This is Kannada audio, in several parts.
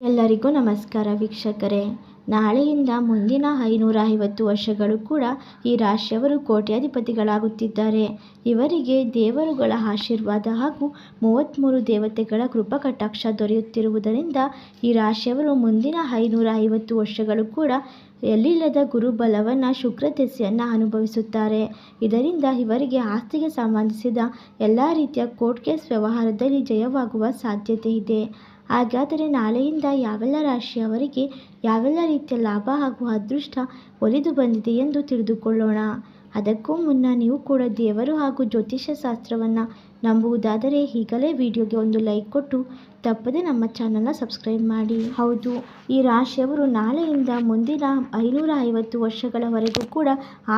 ಎಲ್ಲರಿಗೂ ನಮಸ್ಕಾರ ವೀಕ್ಷಕರೇ. ನಾಳೆಯಿಂದ ಮುಂದಿನ ಐನೂರ ಐವತ್ತು ವರ್ಷಗಳು ಕೂಡ ಈ ರಾಶಿಯವರು ಕೋಟ್ಯಾಧಿಪತಿಗಳಾಗುತ್ತಿದ್ದಾರೆ. ಇವರಿಗೆ ದೇವರುಗಳ ಆಶೀರ್ವಾದ ಹಾಗೂ ಮೂವತ್ತ್ಮೂರು ದೇವತೆಗಳ ಕೃಪಾಕಟಾಕ್ಷ ದೊರೆಯುತ್ತಿರುವುದರಿಂದ ಈ ರಾಶಿಯವರು ಮುಂದಿನ ಐನೂರ ಐವತ್ತು ವರ್ಷಗಳು ಕೂಡ ಎಲ್ಲಿಲ್ಲದ ಗುರುಬಲವನ್ನು ಶುಕ್ರದೆಸೆಯನ್ನು ಅನುಭವಿಸುತ್ತಾರೆ. ಇದರಿಂದ ಇವರಿಗೆ ಆಸ್ತಿಗೆ ಸಂಬಂಧಿಸಿದ ಎಲ್ಲ ರೀತಿಯ ಕೋರ್ಟ್ ಕೇಸ್ ವ್ಯವಹಾರದಲ್ಲಿ ಜಯವಾಗುವ ಸಾಧ್ಯತೆ ಇದೆ. ಹಾಗಾದರೆ ನಾಳೆಯಿಂದ ಯಾವೆಲ್ಲ ರಾಶಿಯವರಿಗೆ ಯಾವೆಲ್ಲ ರೀತಿಯ ಲಾಭ ಹಾಗೂ ಅದೃಷ್ಟ ಒಲಿದು ಬಂದಿದೆ ಎಂದು ತಿಳಿದುಕೊಳ್ಳೋಣ. ಅದಕ್ಕೂ ಮುನ್ನ ನೀವು ಕೂಡ ದೇವರು ಹಾಗೂ ಜ್ಯೋತಿಷ್ಯ ಶಾಸ್ತ್ರವನ್ನು ನಂಬುವುದಾದರೆ ಈಗಲೇ ವಿಡಿಯೋಗೆ ಒಂದು ಲೈಕ್ ಕೊಟ್ಟು ತಪ್ಪದೆ ನಮ್ಮ ಚಾನಲ್ನ ಸಬ್ಸ್ಕ್ರೈಬ್ ಮಾಡಿ. ಹೌದು, ಈ ರಾಶಿಯವರು ನಾಳೆಯಿಂದ ಮುಂದಿನ ಐನೂರ ಐವತ್ತು ವರ್ಷಗಳವರೆಗೂ ಕೂಡ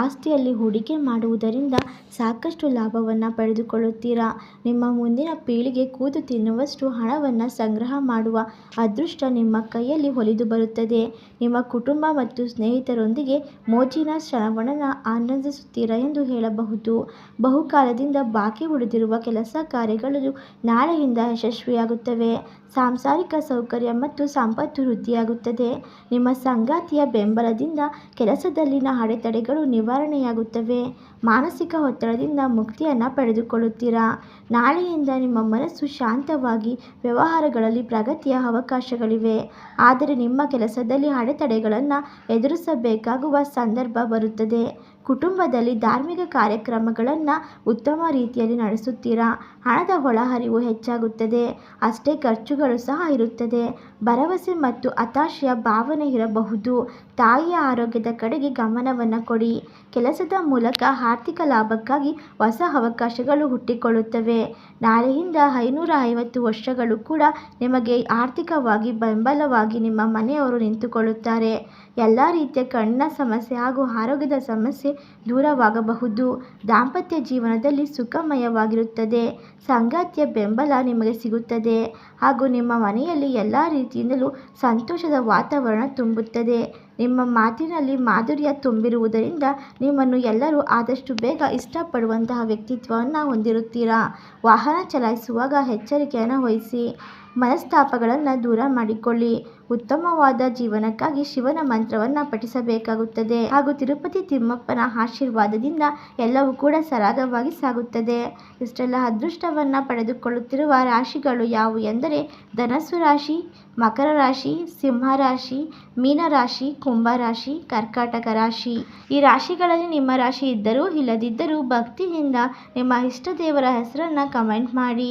ಆಸ್ತಿಯಲ್ಲಿ ಹೂಡಿಕೆ ಮಾಡುವುದರಿಂದ ಸಾಕಷ್ಟು ಲಾಭವನ್ನು ಪಡೆದುಕೊಳ್ಳುತ್ತೀರಾ? ನಿಮ್ಮ ಮುಂದಿನ ಪೀಳಿಗೆ ಕೂದು ತಿನ್ನುವಷ್ಟು ಹಣವನ್ನು ಸಂಗ್ರಹ ಮಾಡುವ ಅದೃಷ್ಟ ನಿಮ್ಮ ಕೈಯಲ್ಲಿ ಒಲಿದು ಬರುತ್ತದೆ. ನಿಮ್ಮ ಕುಟುಂಬ ಮತ್ತು ಸ್ನೇಹಿತರೊಂದಿಗೆ ಮೋಜಿನ ಶ್ರವಣನ ಆನಂದಿಸುತ್ತೀರಾ ಎಂದು ಹೇಳಬಹುದು. ಬಹುಕಾಲದಿಂದ ಬಾಕಿ ಉಳಿದಿರುವ ಕೆಲಸ ಕಾರ್ಯಗಳು ನಾಳೆಯಿಂದ ಯಶಸ್ವಿಯಾಗುತ್ತವೆ. ಸಾಂಸಾರಿಕ ಸೌಕರ್ಯ ಮತ್ತು ಸಂಪತ್ತು ವೃದ್ಧಿಯಾಗುತ್ತದೆ. ನಿಮ್ಮ ಸಂಗಾತಿಯ ಬೆಂಬಲದಿಂದ ಕೆಲಸದಲ್ಲಿನ ಅಡೆತಡೆಗಳು ನಿವಾರಣೆಯಾಗುತ್ತವೆ. ಮಾನಸಿಕ ಒತ್ತಡದಿಂದ ಮುಕ್ತಿಯನ್ನು ಪಡೆದುಕೊಳ್ಳುತ್ತೀರಾ. ನಾಳೆಯಿಂದ ನಿಮ್ಮ ಮನಸ್ಸು ಶಾಂತವಾಗಿ ವ್ಯವಹಾರಗಳಲ್ಲಿ ಪ್ರಗತಿಯ ಅವಕಾಶಗಳಿವೆ. ಆದರೆ ನಿಮ್ಮ ಕೆಲಸದಲ್ಲಿ ಅಡೆತಡೆಗಳನ್ನು ಎದುರಿಸಬೇಕಾಗುವ ಸಂದರ್ಭ ಬರುತ್ತದೆ. ಕುಟುಂಬದಲ್ಲಿ ಧಾರ್ಮಿಕ ಕಾರ್ಯಕ್ರಮಗಳನ್ನು ಉತ್ತಮ ರೀತಿಯಲ್ಲಿ ನಡೆಸುತ್ತೀರಾ? ಹಣದ ಒಳಹರಿವು ಹೆಚ್ಚಾಗುತ್ತದೆ. ಅಷ್ಟೇ ಖರ್ಚುಗಳು ಸಹ ಇರುತ್ತದೆ. ಭರವಸೆ ಮತ್ತು ಹತಾಶೆಯ ಭಾವನೆ ಇರಬಹುದು. ತಾಯಿಯ ಆರೋಗ್ಯದ ಕಡೆಗೆ ಗಮನವನ್ನು ಕೊಡಿ. ಕೆಲಸದ ಮೂಲಕ ಆರ್ಥಿಕ ಲಾಭಕ್ಕಾಗಿ ಹೊಸ ಅವಕಾಶಗಳು ಹುಟ್ಟಿಕೊಳ್ಳುತ್ತವೆ. ನಾಳೆಯಿಂದ ಐನೂರ ಐವತ್ತು ವರ್ಷಗಳು ಕೂಡ ನಿಮಗೆ ಆರ್ಥಿಕವಾಗಿ ಬೆಂಬಲವಾಗಿ ನಿಮ್ಮ ಮನೆಯವರು ನಿಂತುಕೊಳ್ಳುತ್ತಾರೆ. ಎಲ್ಲ ರೀತಿಯ ಕಣ್ಣಿನ ಸಮಸ್ಯೆ ಹಾಗೂ ಆರೋಗ್ಯದ ಸಮಸ್ಯೆ ದೂರವಾಗಬಹುದು. ದಾಂಪತ್ಯ ಜೀವನದಲ್ಲಿ ಸುಖಮಯವಾಗಿರುತ್ತದೆ. ಸಂಗಾತಿಯ ಬೆಂಬಲ ನಿಮಗೆ ಸಿಗುತ್ತದೆ. ಹಾಗೂ ನಿಮ್ಮ ಮನೆಯಲ್ಲಿ ಎಲ್ಲ ರೀತಿಯಿಂದಲೂ ಸಂತೋಷದ ವಾತಾವರಣ ತುಂಬುತ್ತದೆ. ನಿಮ್ಮ ಮಾತಿನಲ್ಲಿ ಮಾಧುರ್ಯ ತುಂಬಿರುವುದರಿಂದ ನಿಮ್ಮನ್ನು ಎಲ್ಲರೂ ಆದಷ್ಟು ಬೇಗ ಇಷ್ಟಪಡುವಂತಹ ವ್ಯಕ್ತಿತ್ವವನ್ನು ಹೊಂದಿರುತ್ತೀರಾ? ವಾಹನ ಚಲಾಯಿಸುವಾಗ ಎಚ್ಚರಿಕೆಯನ್ನು ವಹಿಸಿ ಮನಸ್ತಾಪಗಳನ್ನು ದೂರ ಮಾಡಿಕೊಳ್ಳಿ. ಉತ್ತಮವಾದ ಜೀವನಕ್ಕಾಗಿ ಶಿವನ ಮಂತ್ರವನ್ನು ಪಠಿಸಬೇಕಾಗುತ್ತದೆ ಹಾಗೂ ತಿರುಪತಿ ತಿಮ್ಮಪ್ಪನ ಆಶೀರ್ವಾದದಿಂದ ಎಲ್ಲವೂ ಕೂಡ ಸರಾಗವಾಗಿ ಸಾಗುತ್ತದೆ. ಇಷ್ಟೆಲ್ಲ ಅದೃಷ್ಟವನ್ನು ಪಡೆದುಕೊಳ್ಳುತ್ತಿರುವ ರಾಶಿಗಳು ಯಾವುವು ಎಂದರೆ ಧನಸ್ಸು ರಾಶಿ, ಮಕರ ರಾಶಿ, ಸಿಂಹ ರಾಶಿ ಮೀನರಾಶಿ ಕುಂಭ ರಾಶಿ, ಕರ್ಕಾಟಕ ರಾಶಿ. ಈ ರಾಶಿಗಳಲ್ಲಿ ನಿಮ್ಮ ರಾಶಿ ಇದ್ದರೂ ಇಲ್ಲದಿದ್ದರೂ ಭಕ್ತಿಯಿಂದ ನಿಮ್ಮ ಇಷ್ಟ ದೇವರ ಹೆಸರನ್ನು ಕಮೆಂಟ್ ಮಾಡಿ.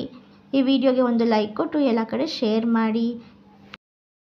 ಈ ವಿಡಿಯೋಗೆ ಒಂದು ಲೈಕ್ ಕೊಟ್ಟು ಎಲ್ಲ ಕಡೆ ಶೇರ್ ಮಾಡಿ.